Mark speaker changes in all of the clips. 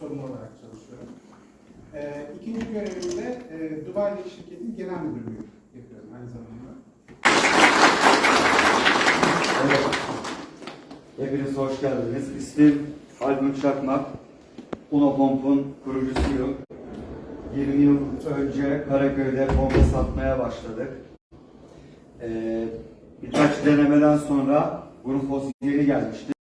Speaker 1: sorumlu olarak çalışıyorum. E, İkinci görevimde e, Dubai'deki şirketin genel müdürlüğü yapıyorum aynı zamanda.
Speaker 2: Evet. Hepiniz hoş geldiniz. İsmim Albin Çakmak. Unopomp'un kurucusuyum. 20 yıl önce Karaköy'de pompa satmaya başladık. Ee, birkaç denemeden sonra Grundfos yeni gelmişti.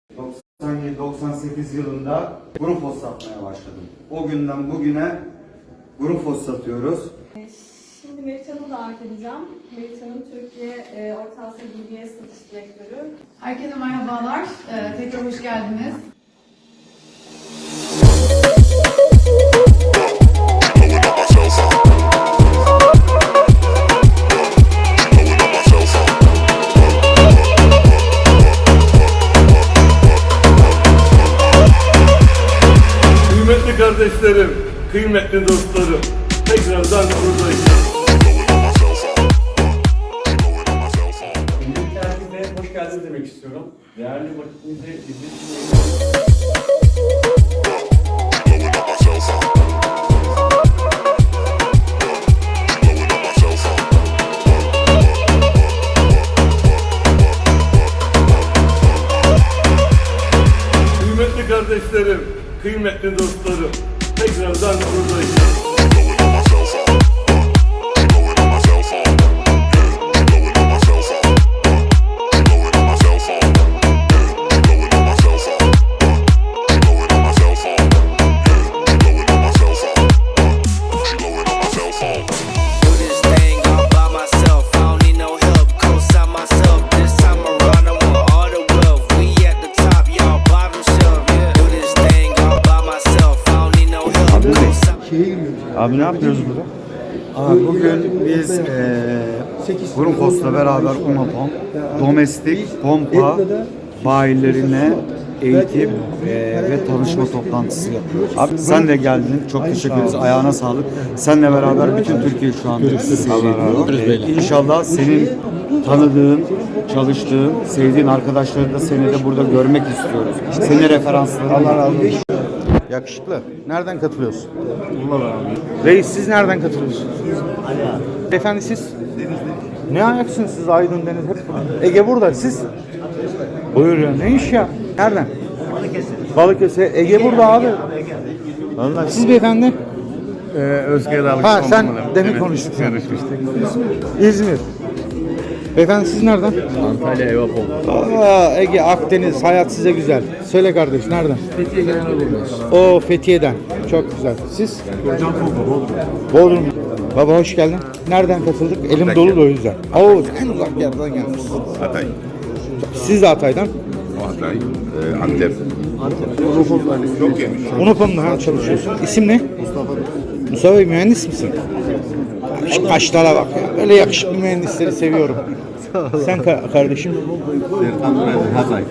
Speaker 2: 97-98 yılında Grundfos satmaya başladım. O günden bugüne Grundfos satıyoruz.
Speaker 3: Şimdi davet edeceğim. Meriç Hanım Türkiye e, Orta Asya BBS Satış Direktörü.
Speaker 4: Herkese merhabalar. Ee, tekrar hoş geldiniz.
Speaker 5: kıymetli
Speaker 6: dostum. Co-sign.
Speaker 2: Abi ne yapıyoruz burada? Abi bugün biz eee Grundfos'la beraber Unopom domestik pompa bayilerine eğitim eee, ve tanışma toplantısı yapıyoruz. Abi sen de geldin. Çok teşekkür ederiz. Ayağına sağlık. Seninle beraber bütün Türkiye şu anda seyrediyor. Eee, İnşallah senin tanıdığın, çalıştığın, sevdiğin arkadaşları da seni de burada görmek istiyoruz. Seni referansları Allah razı olsun.
Speaker 7: Yakışıklı. Nereden katılıyorsun? Reis siz nereden katılıyorsunuz? Beyefendi siz? Ne ayaksınız siz Aydın Deniz hep burada. Ege burada siz? Buyur ya ne iş ya? Nereden? Balıkesir. Balıkesir. Ege burada abi. Vallahi siz beyefendi?
Speaker 8: Ee, Özge'ye davet
Speaker 7: Ha sen demin konuştuk sen. İzmir. Beyefendi siz nereden?
Speaker 8: Antalya Evapol.
Speaker 7: Aa, Ege, Akdeniz, hayat size güzel. Söyle kardeş, nereden?
Speaker 8: Fethiye Genel.
Speaker 7: O Fethiye'den. Çok güzel. Siz? Bodrum. Baba hoş geldin. Nereden katıldık? Elim dolu da o yüzden. Oo, en uzak yerden gelmişsiniz.
Speaker 8: Hatay.
Speaker 7: Siz de Hatay'dan.
Speaker 8: Hatay. E, Antep. Çok yemiş.
Speaker 7: Ha, çalışıyorsun. İsim ne? Mustafa. Mustafa Bey mühendis misin? Şu kaşlara bak ya. Böyle yakışıklı mühendisleri seviyorum. Sen ka- kardeşim
Speaker 8: Hatay.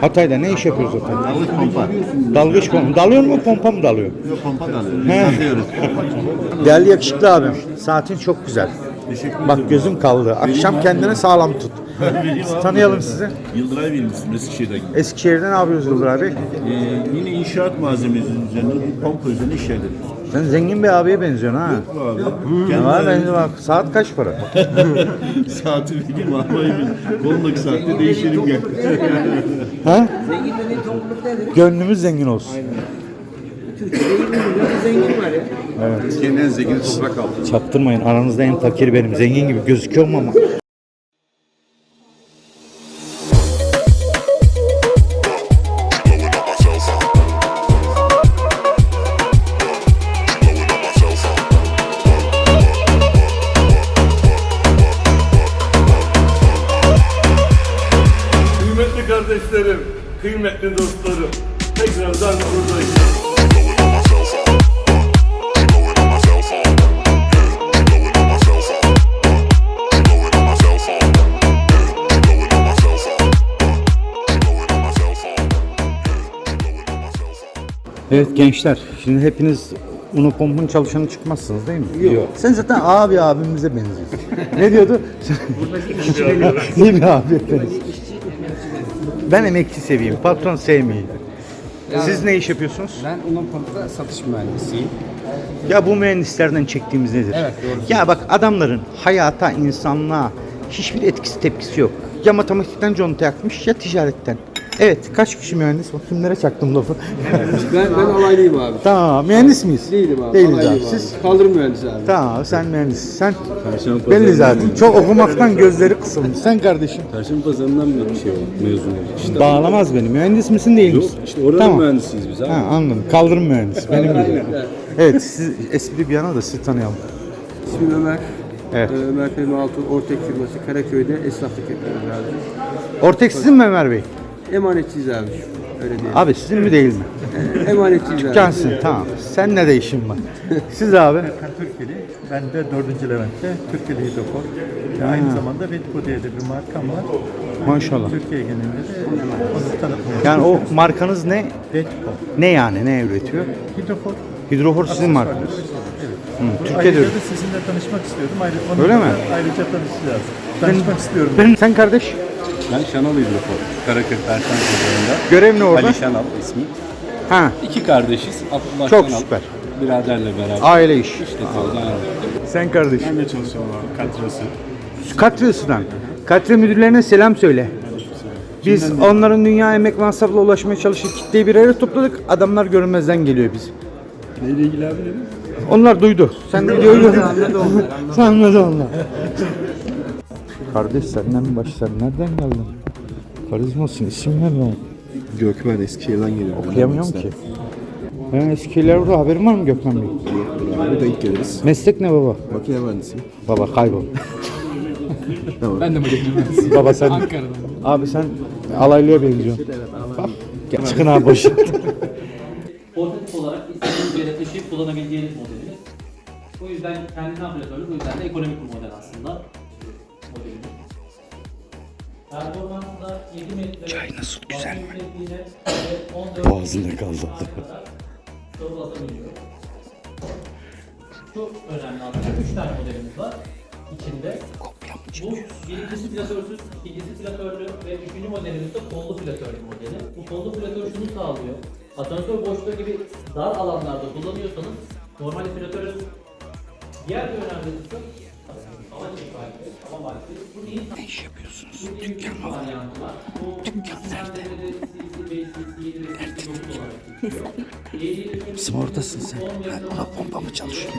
Speaker 7: Hatay'da ne iş yapıyoruz Hatay'da?
Speaker 8: Dalış pompa.
Speaker 7: Dalgıç pompa. Dalıyor mu pompa mı dalıyor?
Speaker 8: Yok pompa dalıyor.
Speaker 7: He.
Speaker 8: Satıyoruz.
Speaker 7: Değerli yakışıklı abim, saatin çok güzel. Bak gözüm kaldı. Akşam kendini sağlam tut. Tanıyalım sizi.
Speaker 9: Yıldıray Bilmişsin Eskişehir'de.
Speaker 7: Eskişehir'de ne yapıyoruz Yıldır abi?
Speaker 9: Ee, yine inşaat malzemesi üzerine, pompa üzerine iş yerleri.
Speaker 7: Sen zengin bir abiye benziyorsun ha.
Speaker 9: Abi.
Speaker 7: Ne var benziyor bak. Saat kaç para?
Speaker 9: Saati bileyim arabayı bil. Kolundaki saatte değişelim gel.
Speaker 7: ha? Gönlümüz zengin olsun.
Speaker 8: Türkiye'nin en zengini toprak altı.
Speaker 7: Çaktırmayın. Aranızda en fakir benim. Zengin gibi gözüküyorum ama.
Speaker 10: On my cell phone.
Speaker 7: Evet gençler, şimdi hepiniz Unopomp'un çalışanı çıkmazsınız değil mi? Yok. Sen zaten abi abimize benziyorsun. ne diyordu? İyi bir abi benziyorsun. Ben emekçi seveyim, patron sevmeyeyim. Siz ne iş yapıyorsunuz?
Speaker 11: Ben Unopomp'ta satış mühendisiyim.
Speaker 7: Ya bu mühendislerden çektiğimiz nedir?
Speaker 11: Evet, doğru.
Speaker 7: Ya bak adamların hayata, insanlığa hiçbir etkisi tepkisi yok. Ya matematikten conta yakmış ya ticaretten. Evet kaç kişi mühendis? Bak kimlere çaktım lafı.
Speaker 11: Ben, ben alaylıyım abi.
Speaker 7: tamam mühendis miyiz?
Speaker 11: Değilim abi.
Speaker 7: Değiliz
Speaker 11: alaylıyım
Speaker 7: abi. Siz?
Speaker 11: Kaldırım mühendisi abi.
Speaker 7: Tamam sen mühendis. Sen belli zaten. Çok okumaktan gözleri kısılmış. Sen kardeşim.
Speaker 9: Perşembe pazarından bir şey oldu mezun. İşte
Speaker 7: Bağlamaz beni. Mühendis misin değil misin?
Speaker 9: işte oranın
Speaker 7: Tamam.
Speaker 9: mühendisiyiz biz abi.
Speaker 7: Ha, anladım. Kaldırım mühendisi. Benim gibi. Evet siz espri bir yana da sizi tanıyalım.
Speaker 11: İsmim Ömer.
Speaker 7: Evet.
Speaker 11: Ee, Ömer Fehmi Altun, Ortek firması Karaköy'de esnaflık yapıyoruz abi.
Speaker 7: Ortek sizin mi Ömer Bey?
Speaker 11: Emanetçiyiz abi. Öyle diyelim.
Speaker 7: Abi sizin mi değil mi?
Speaker 11: Emanetçiyiz abi.
Speaker 7: Dükkansın tamam. Sen ne de işin var? Siz abi?
Speaker 12: Ben Türkiye'li. Ben de 4. Levent'te Türkiye'li Hidrofor. Aynı zamanda Redco diye de bir markam var.
Speaker 7: Maşallah.
Speaker 12: Türkiye genelinde de onu tanıtmaya
Speaker 7: Yani o markanız ne?
Speaker 12: Redco.
Speaker 7: Ne yani? Ne üretiyor?
Speaker 12: Hidrofor.
Speaker 7: Hidrofor sizin markanız.
Speaker 12: Evet.
Speaker 7: Hı, Türkiye'de
Speaker 12: Ayrıca
Speaker 7: üretiyor.
Speaker 12: da sizinle tanışmak istiyordum. Ayrı, onun
Speaker 7: Öyle
Speaker 12: da
Speaker 7: mi?
Speaker 12: Ayrıca tanışacağız. Tanışmak istiyorum.
Speaker 7: Ben, sen kardeş
Speaker 9: Ben Şanal Hidrofor. Karaköy Perşembe pazarında.
Speaker 7: görev ne orada?
Speaker 9: Ali Şanal ismi.
Speaker 7: Ha,
Speaker 9: İki kardeşiz. Abdullah
Speaker 7: Çok
Speaker 9: Şanal.
Speaker 7: süper.
Speaker 9: Biraderle beraber.
Speaker 7: aile iş.
Speaker 9: Aynen.
Speaker 7: Sen kardeş.
Speaker 12: Ben de çalışıyorum abi. Katrası.
Speaker 7: Katriyasu'dan. Katre müdürlerine selam söyle. Biz onların dünya emek masrafla ulaşmaya çalışıp kitleyi bir araya topladık. Adamlar görünmezden geliyor biz.
Speaker 12: Neyle ilgili abi?
Speaker 7: Onlar duydu. Sen de gördün. Sen anladın onlar. Kardeş senden baş sen nereden geldin? Karizmasın isim ne lan?
Speaker 9: Gökmen Eskişehir'den geliyor.
Speaker 7: Okuyamıyorum ki. Ben eskiler burada haberin var mı Gökmen Bey?
Speaker 9: Abi denk geliriz.
Speaker 7: Meslek ne baba?
Speaker 9: Makine mühendisiyim.
Speaker 7: Baba kaybol.
Speaker 11: Ben de makine mühendisiyim.
Speaker 7: baba sen.
Speaker 11: Ankara'dan.
Speaker 7: Abi sen alaylıya benziyorsun. Bak. Gel çıkın abi başı.
Speaker 13: Portatif olarak istediğiniz yere taşıyıp kullanabileceğiniz modelimiz. O yüzden kendine ampliatörlük, o yüzden de ekonomik bir model aslında. Modelimiz. Performansı da 7 metre. Çay nasıl güzel mi?
Speaker 7: Boğazında kaldı.
Speaker 13: Basabiliyor. Çok önemli aslında. 3 tane modelimiz var içinde. Bu birincisi platörsüz, ikincisi platörlü ve üçüncü modelimiz de kollu platörlü modeli. Bu kollu platör şunu sağlıyor. Asansör boşluğu gibi dar alanlarda kullanıyorsanız normal platörün diğer bir önemli kısmı Ne iş yapıyorsunuz? Dükkan mı? Var. Dükkan nerede? CC, BCC, 7 ve 8 olarak geçiyor.
Speaker 7: Bizim oradasın sen. Ben ona pompa mı çalışıyorum?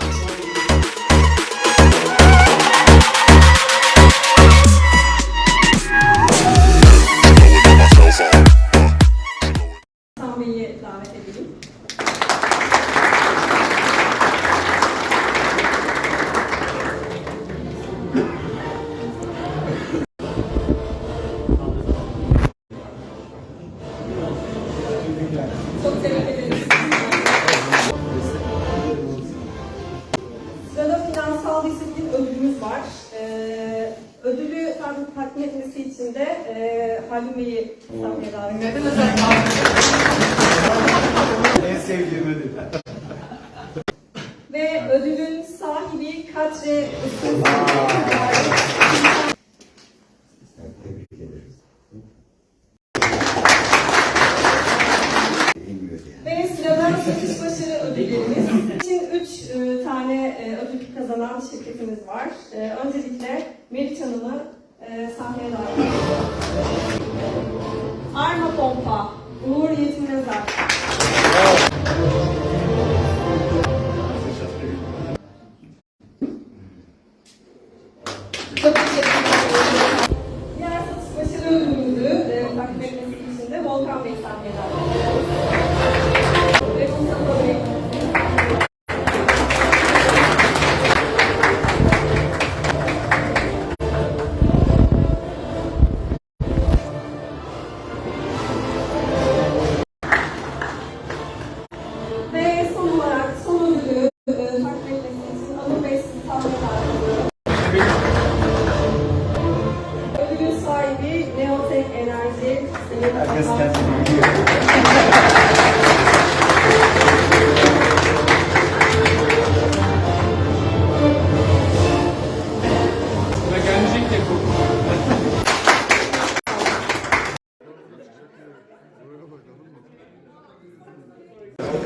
Speaker 3: Ve ödülün sahibi Katre Isın.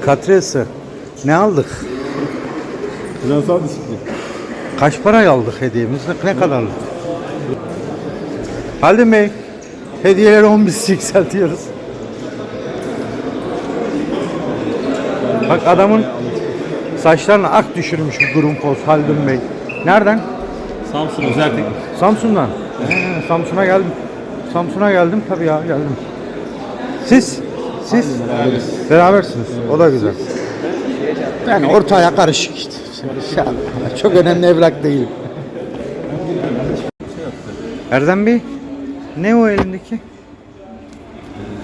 Speaker 7: Katresi. Ne aldık?
Speaker 9: Finansal disiplin.
Speaker 7: Kaç parayı aldık hediyemiz? Ne, kadarlık? Haldun Bey, hediyeleri 10 biz yükseltiyoruz. Bak adamın saçlarına ak düşürmüş bu durum poz Haldun Bey. Nereden?
Speaker 14: Samsun özel teknik.
Speaker 7: Samsun'dan. Ee, Samsun'a geldim. Samsun'a geldim tabii ya geldim. Siz? Siz? Berabersiniz. O da güzel. Yani ortaya karışık işte. Şey Çok önemli evrak değil. Erdem Bey, ne o elindeki?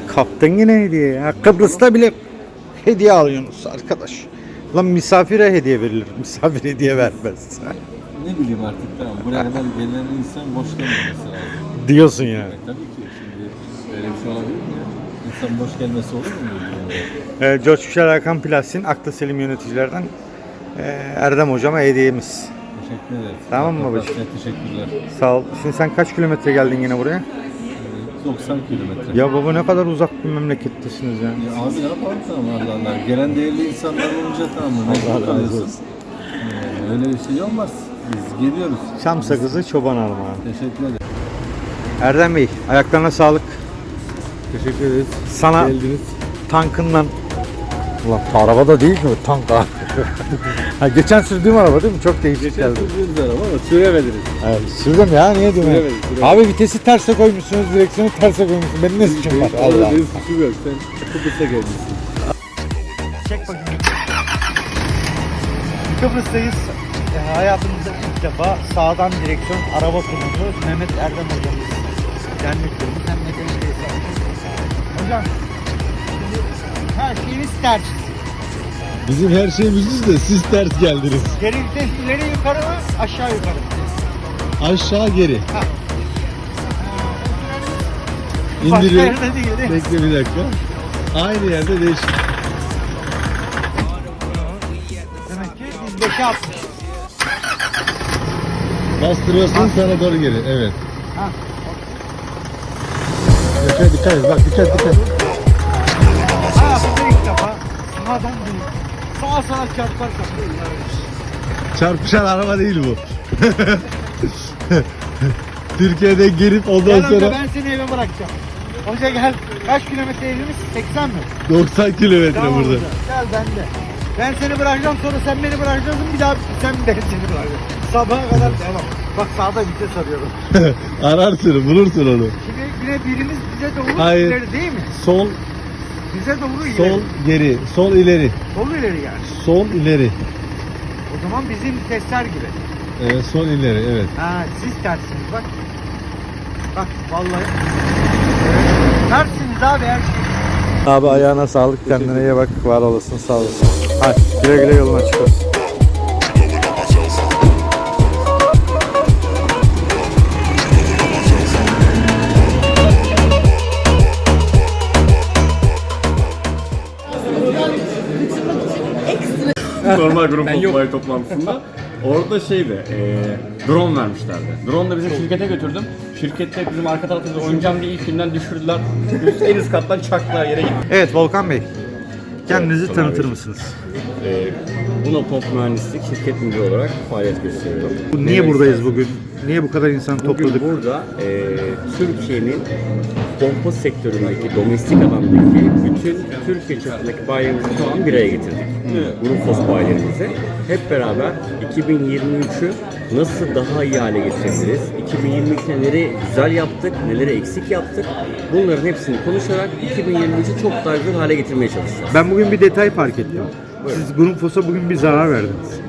Speaker 7: Kaptın yine hediye ya. Kıbrıs'ta bile hediye alıyorsunuz arkadaş. Lan misafire hediye verilir. Misafir hediye vermez.
Speaker 9: Ne bileyim artık tamam. Buraya kadar gelen insan boş gelmemesi lazım.
Speaker 7: Diyorsun yani.
Speaker 9: Tabii ki şimdi öyle bir şey olabilir mi? İnsan boş gelmesi olur mu?
Speaker 7: Ee, Coşkuşar Hakan Plastin, Aklı Selim yöneticilerden ee, Erdem hocama hediyemiz.
Speaker 9: Teşekkür ederiz.
Speaker 7: Tamam mı
Speaker 9: Allah
Speaker 7: babacığım?
Speaker 9: Teşekkürler.
Speaker 7: Sağ ol. Şimdi sen kaç kilometre geldin yine buraya?
Speaker 9: 90 kilometre.
Speaker 7: Ya baba ne kadar uzak bir memlekettesiniz ya.
Speaker 9: Ya abi ne yapalım tamam Allah Allah. Gelen değerli insanlar olunca tamam mı? Mecbur kalıyorsun. Ee, öyle bir şey olmaz. Biz geliyoruz.
Speaker 7: Çam sakızı çoban alma.
Speaker 9: Teşekkür ederim.
Speaker 7: Erdem Bey ayaklarına sağlık.
Speaker 9: Teşekkür ederiz.
Speaker 7: Sana
Speaker 9: Geldiniz.
Speaker 7: tankından Ulan araba da değil mi? Tank ha. ha geçen sürdüğüm araba değil mi? Çok değişik geldi.
Speaker 9: Sürdüğünüz araba ama süremediniz.
Speaker 7: Evet, sürdüm ya niye diyorum? ya?
Speaker 9: Süremedik.
Speaker 7: Abi vitesi terse koymuşsunuz, direksiyonu terse koymuşsunuz. Benim ne suçum var? Allah.
Speaker 9: Benim suçum yok. Sen Kıbrıs'a gelmişsin.
Speaker 7: Çek bakayım. Kıbrıs'tayız. E, hayatımızda ilk defa sağdan direksiyon araba kullandı. Mehmet Erdem hocamız. Cennetlerimiz hem mekanik Hocam, her şeyimiz ters.
Speaker 9: Bizim her şeyimiz de siz ters geldiniz.
Speaker 7: Geri vites ileri yukarı mı, aşağı yukarı mı?
Speaker 9: Aşağı geri. İndiriyor.
Speaker 7: yerde değil, değil mi?
Speaker 9: Bekle bir dakika. Aynı yerde değişik.
Speaker 7: Demek ki bizdeki 60.
Speaker 9: Bastırıyorsun sana doğru geri. Evet.
Speaker 7: Ha.
Speaker 9: Dikkat dikkat et. Bak dikkat dikkat.
Speaker 7: Hayatımda ilk defa sağdan değil. Sağa sağa çarpar kapıyı.
Speaker 9: Çarpışan araba değil bu. Türkiye'de gelip ondan
Speaker 7: Gel önce
Speaker 9: sonra
Speaker 7: ben seni eve bırakacağım. Hoca gel. Kaç kilometre evimiz? 80 mi?
Speaker 9: 90 kilometre
Speaker 7: Tamam
Speaker 9: burada.
Speaker 7: hoca, Gel bende. Ben seni bırakacağım sonra sen beni bırakacaksın bir daha sen ben seni bırakacaksın. Sabaha kadar devam. Bak sağda vites arıyorum.
Speaker 9: Ararsın bulursun onu.
Speaker 7: Şimdi yine birimiz bize doğru
Speaker 9: Hayır.
Speaker 7: ileri değil mi?
Speaker 9: Sol,
Speaker 7: Bize doğru ileri.
Speaker 9: sol, geri. Sol ileri.
Speaker 7: Sol ileri yani.
Speaker 9: Sol ileri.
Speaker 7: O zaman bizim vitesler gibi.
Speaker 9: Evet, sol ileri evet.
Speaker 7: Ha siz tersiniz bak. Bak vallahi. Tersiniz abi her şey.
Speaker 9: Abi ayağına sağlık kendine iyi bak var olasın sağ olasın. Hadi güle güle yoluna çık
Speaker 14: Normal grup olay toplantısında. Orada şeydi, e, drone vermişlerdi. Drone da bizim şirkete götürdüm. Şirkette bizim arka tarafımızda oynayacağım diye ilk günden düşürdüler. Üst, en üst kattan çaktılar yere gitti.
Speaker 7: Evet Volkan Bey. Kendinizi tanıtır mısınız?
Speaker 14: E, Buna Pop Mühendislik şirket müdürü olarak faaliyet gösteriyorum.
Speaker 7: Niye
Speaker 14: Evet,
Speaker 7: buradayız bugün? Niye bu kadar insan
Speaker 14: Bugün
Speaker 7: topladık?
Speaker 14: burada e, Türkiye'nin pompa sektöründeki, domestik alandaki bütün Türkiye çapındaki bayilerimizi tamam bir araya getirdik. Grundfos bayilerimizi. Hep beraber 2023'ü nasıl daha iyi hale getirebiliriz? 2022'de neleri güzel yaptık, neleri eksik yaptık? Bunların hepsini konuşarak 2023'ü çok daha güzel hale getirmeye çalışacağız.
Speaker 7: Ben bugün bir detay fark ettim. Siz Grundfos'a bugün bir zarar verdiniz.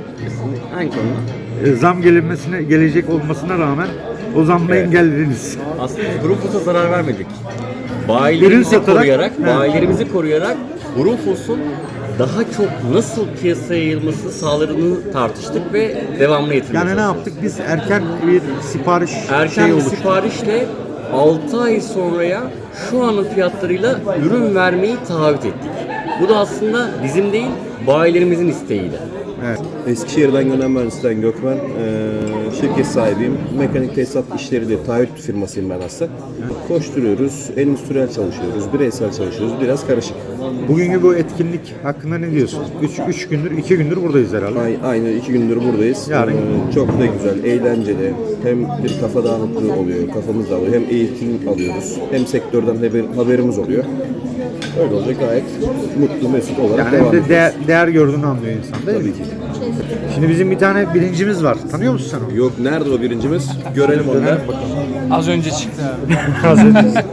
Speaker 14: Hangi konuda?
Speaker 7: E, Zam gelinmesine gelecek olmasına rağmen o zammı
Speaker 14: Evet.
Speaker 7: engellediniz.
Speaker 14: Aslında biz Grundfos'a zarar vermedik.
Speaker 7: Ürün
Speaker 14: Bayilerimizi
Speaker 7: satarak-
Speaker 14: koruyarak,
Speaker 7: He.
Speaker 14: bayilerimizi koruyarak Grundfos'un daha çok nasıl piyasaya yayılmasını sağladığını tartıştık ve devamlı getirmeye
Speaker 7: Yani ne
Speaker 14: çalıştık.
Speaker 7: yaptık? Biz erken bir sipariş
Speaker 14: Erken
Speaker 7: şey
Speaker 14: bir siparişle 6 ay sonraya şu anın fiyatlarıyla ürün vermeyi taahhüt ettik. Bu da aslında bizim değil, bayilerimizin isteğiydi.
Speaker 11: Eskişehir'den Gönen Mühendis'ten Gökmen. Ee, şirket sahibiyim. Mekanik tesisat işleri de taahhüt firmasıyım ben aslında. Koşturuyoruz, endüstriyel çalışıyoruz, bireysel çalışıyoruz. Biraz karışık.
Speaker 7: Bugünkü bu etkinlik hakkında ne diyorsun? 3 3 gündür, 2 gündür buradayız herhalde.
Speaker 11: Ay- Aynı iki gündür buradayız.
Speaker 7: Yarın-
Speaker 11: Ee, çok da güzel, eğlenceli. Hem bir kafa dağınıklığı oluyor, kafamız dağılıyor. Hem eğitim alıyoruz, hem sektörden haber- haberimiz oluyor. Öyle olacak gayet mutlu, mesut olarak
Speaker 7: Yani
Speaker 11: devam
Speaker 7: de
Speaker 11: ediyoruz.
Speaker 7: değer, değer gördüğünü anlıyor insan değil mi?
Speaker 11: Tabii ki.
Speaker 7: Şimdi bizim bir tane birincimiz var. Tanıyor musun sen onu?
Speaker 11: Yok, nerede o birincimiz? Görelim onu da.
Speaker 9: Az önce çıktı abi.
Speaker 7: Az önce.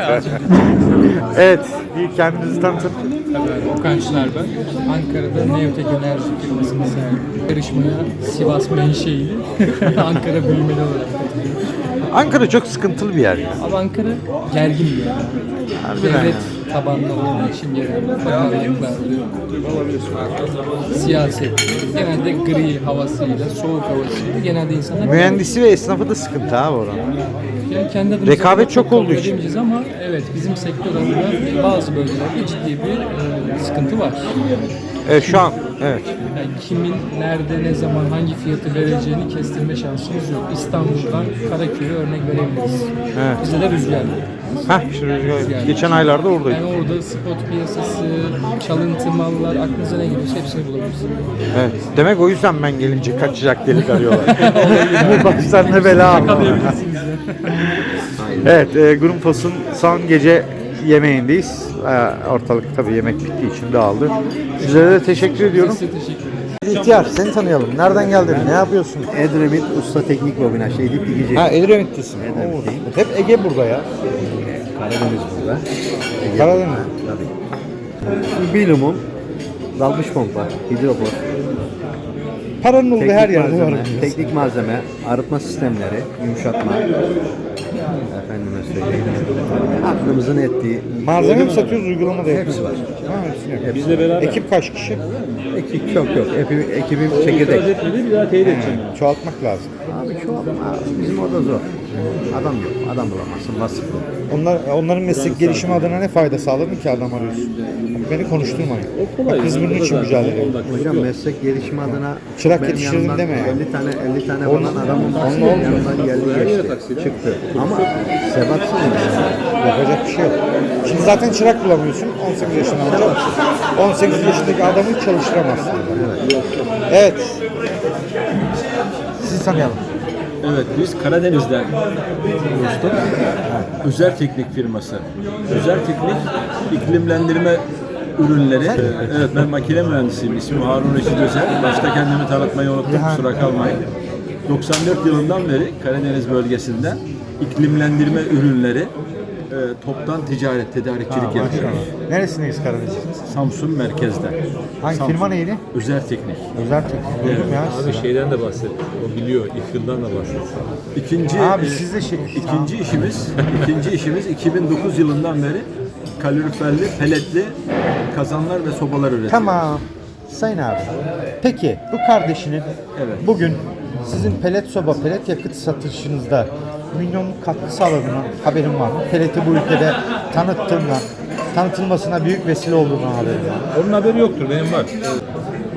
Speaker 7: evet, bir kendinizi tanıtın.
Speaker 9: Okan Çınar ben. Ankara'da Neotek Enerji firmasının sahibi. Yarışmaya Sivas menşeili Ankara bölümeli olarak katılıyorum.
Speaker 7: Ankara çok sıkıntılı bir yer ya.
Speaker 9: Ama Ankara gergin bir yer.
Speaker 7: Harbiden
Speaker 9: Devlet
Speaker 7: ya.
Speaker 9: Tabanlı olduğu için bakanlıklar, siyaset, genelde gri havasıyla, soğuk havasıyla genelde insanlar
Speaker 7: Mühendisi ve esnafı da sıkıntı abi oranın.
Speaker 9: Yani kendi adımıza
Speaker 7: Rekabet çok
Speaker 9: kabul
Speaker 7: olduğu için.
Speaker 9: edemeyeceğiz ama evet bizim sektör adına bazı bölgelerde ciddi bir e, sıkıntı var.
Speaker 7: Evet şu an, evet.
Speaker 9: Yani kimin nerede ne zaman hangi fiyatı vereceğini kestirme şansımız yok. İstanbul'dan Karaköy'e örnek verebiliriz.
Speaker 7: Evet.
Speaker 9: Bizde de rüzgar.
Speaker 7: Heh, şu rüzgar- geçen aylarda oradaydık.
Speaker 9: Yani orada spot piyasası, çalıntı mallar, aklınıza ne geliyorsa hepsini bulabilirsiniz.
Speaker 7: Evet. Demek o yüzden ben gelince kaçacak delik arıyorlar. Bu başlarına bela.
Speaker 9: Yakalayabilirsiniz.
Speaker 7: Evet, e, Grumpos'un son gece yemeğindeyiz. E, ortalık tabii yemek bittiği için dağıldı. Sizlere de teşekkür ediyorum.
Speaker 9: Size teşekkür ederim.
Speaker 7: İhtiyar, seni tanıyalım. Nereden geldin? Ne yapıyorsun?
Speaker 12: Edremit Usta Teknik Bobina şey Edip Dikici.
Speaker 7: Ha, Edremit'tesin. Oo, Hep Ege burada ya.
Speaker 12: Karadeniz burada.
Speaker 7: Karadeniz.
Speaker 12: Bilumum, dalmış pompa, hidrofor,
Speaker 7: Paranın olduğu
Speaker 12: teknik
Speaker 7: her yerde var.
Speaker 12: malzeme, teknik malzeme, arıtma sistemleri, yumuşatma. Efendime söyleyeyim. Aklımızın ettiği
Speaker 7: Malzeme mi satıyoruz, uygulama da
Speaker 12: Hepsi var.
Speaker 7: Ha, hepsini yapıyoruz. Bizle beraber. Ekip kaç kişi?
Speaker 12: ekip çok yok. Ekibim, ekibim çekirdek.
Speaker 7: He, çoğaltmak lazım.
Speaker 12: Abi şu abi bizim orada zor. Adam yok. Adam bulamazsın. Vasıflı.
Speaker 7: Onlar, onların meslek gelişimi adına ne fayda sağladın ki adam arıyorsun? Bak Beni konuşturmayın. Bak kız bunun için mücadele ediyor.
Speaker 12: Hocam meslek gelişimi adına
Speaker 7: Çırak
Speaker 12: benim
Speaker 7: yetiştirdim
Speaker 12: yanımdan
Speaker 7: deme ya.
Speaker 12: 50 tane 50 tane
Speaker 7: Onun-
Speaker 12: falan adamın
Speaker 7: onunla olmuyor.
Speaker 12: yanından geldi geçti. Çıktı. Ama sebatsız yani.
Speaker 7: Yapacak bir şey yok. Şimdi zaten çırak bulamıyorsun. 18 yaşında olacak. 18 yaşındaki adamı çalıştıramazsın. Evet. Sizi tanıyalım.
Speaker 9: Evet biz Karadeniz'den dostum. Özel Teknik firması. Özel Teknik iklimlendirme ürünleri. Evet ben makine mühendisiyim. İsmim Harun Reşit Özel. Başta kendimi tanıtmayı unuttum. Kusura kalmayın. 94 yılından beri Karadeniz bölgesinde iklimlendirme ürünleri e, toptan ticaret, tedarikçilik yapıyoruz.
Speaker 7: Neresindeyiz Karadeniz'in?
Speaker 9: Samsun merkezde.
Speaker 7: Hangi
Speaker 9: Samsun.
Speaker 7: firma neydi?
Speaker 9: Özel Teknik.
Speaker 7: Özel teknik. Duydum ya.
Speaker 5: Abi şeyden de bahset. O biliyor. İlkıldan da bahset.
Speaker 9: İkinci
Speaker 7: Abi
Speaker 9: e,
Speaker 7: siz de şey...
Speaker 9: İkinci işimiz, ikinci işimiz 2009 yılından beri kaloriferli, peletli kazanlar ve sobalar üretiyoruz.
Speaker 7: Tamam. Sayın abi. Peki bu kardeşinin
Speaker 9: Evet.
Speaker 7: bugün sizin pelet soba, pelet yakıt satışınızda milyonluk katkı sağladığına haberin var mı? Peleti bu ülkede tanıttığından, tanıtılmasına büyük vesile olduğuna haberin var.
Speaker 5: Onun haberi yoktur. Benim var.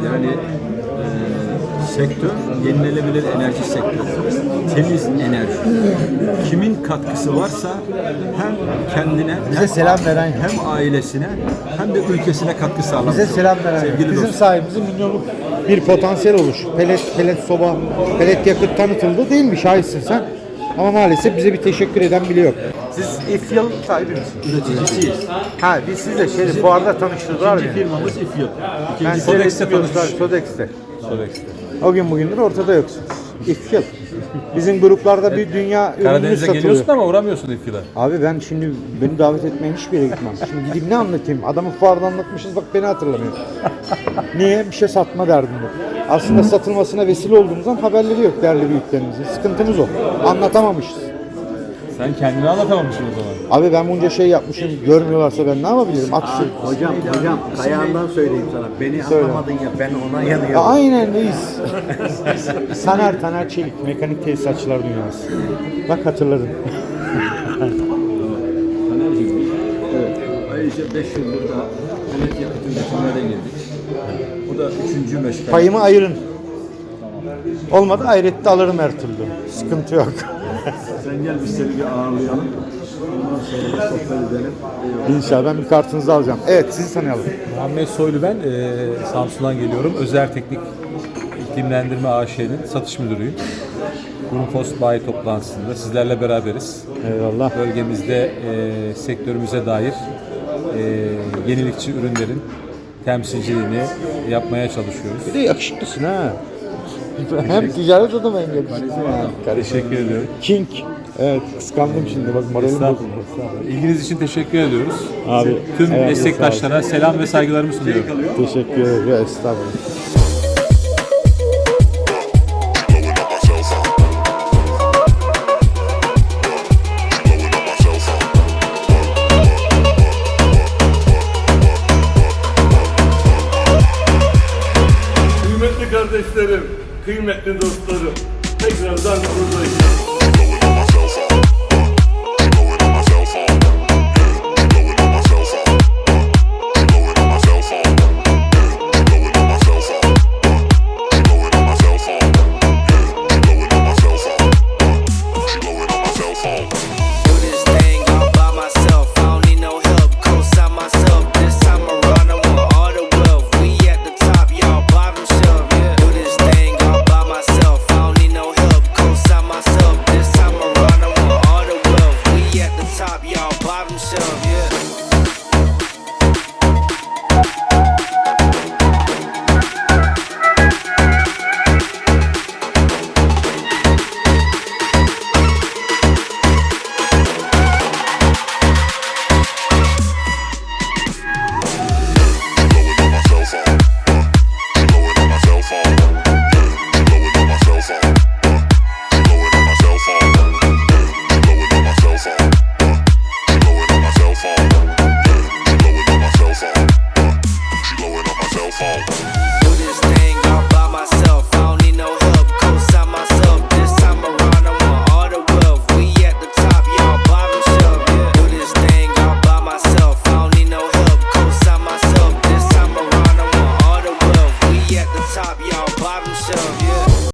Speaker 9: Yani e, sektör yenilenebilir enerji sektörü. Temiz enerji. Kimin katkısı varsa hem kendine
Speaker 7: Bize
Speaker 9: hem,
Speaker 7: selam veren yok.
Speaker 9: hem ailesine hem de ülkesine katkı sağlamış.
Speaker 7: Bize selam veren yok.
Speaker 9: Sevgili
Speaker 7: Bizim
Speaker 9: dostum.
Speaker 7: sayemizde milyonluk bir potansiyel oluş. Pelet, pelet soba, pelet yakıt tanıtıldı değil mi? Şahitsin sen. Ama maalesef bize bir teşekkür eden bile yok. Siz İFYAL sahibi misiniz?
Speaker 9: Üreticisiyiz.
Speaker 7: Ha biz sizle şeyde fuarda tanıştırdılar ya.
Speaker 9: İkinci firmamız İFYAL.
Speaker 7: Ben
Speaker 9: İkinci
Speaker 7: size
Speaker 9: Sodex'te
Speaker 7: resim
Speaker 9: tanıştık.
Speaker 7: Sodex'te. O gün bugündür ortada yoksunuz. İFYAL. Bizim gruplarda bir dünya ürünü
Speaker 5: Karadeniz'e
Speaker 7: satılıyor.
Speaker 5: geliyorsun ama uğramıyorsun İlkıl'a.
Speaker 7: Abi ben şimdi beni davet etmeyen hiçbir yere gitmem. Şimdi gidip ne anlatayım? Adamı fuarda anlatmışız bak beni hatırlamıyor. Niye? Bir şey satma derdinde. Aslında satılmasına vesile olduğumuzdan haberleri yok değerli büyüklerimizin. Sıkıntımız o. Anlatamamışız.
Speaker 5: Sen kendini anlatamamışsın o zaman.
Speaker 7: Abi ben bunca şey yapmışım görmüyorlarsa ben ne yapabilirim? Aksi.
Speaker 12: Hocam hocam Kayahan'dan söyleyeyim sana. Beni
Speaker 7: Söyle.
Speaker 12: anlamadın ya ben ona
Speaker 7: Ya
Speaker 12: yanıyorum.
Speaker 7: aynen reis. Saner Taner Çelik, mekanik tesisatçılar dünyası. Bak hatırladım.
Speaker 9: Taner'cim evet. ayrıca 5 yıldır da Enet Yakıt'ın betimlere girdik. Bu da 3. meşgale.
Speaker 6: Payımı ayırın. Olmadı ayrette alırım her türlü. Sıkıntı yok.
Speaker 9: Sen gel biz seni bir ağırlayalım. Ondan sonra sohbet edelim.
Speaker 6: İnşallah ben bir kartınızı alacağım. Evet sizi tanıyalım.
Speaker 5: Muhammed Soylu ben. E, Samsun'dan geliyorum. Özel Teknik İklimlendirme AŞ'nin satış müdürüyüm. Grunfos Bayi toplantısında sizlerle beraberiz.
Speaker 6: Eyvallah.
Speaker 5: Bölgemizde e, sektörümüze dair e, yenilikçi ürünlerin temsilciliğini yapmaya çalışıyoruz.
Speaker 6: Bir de yakışıklısın ha. Hem ticaret adamıyım yakışıklı.
Speaker 5: Teşekkür ediyorum.
Speaker 6: King. Evet kıskandım şimdi bak moralim bozuldu.
Speaker 5: İlginiz için teşekkür ediyoruz.
Speaker 6: Abi,
Speaker 5: Tüm
Speaker 6: eyvallah,
Speaker 5: meslektaşlara selam ve saygılarımı sunuyorum.
Speaker 6: Teşekkür ederim. Estağfurullah.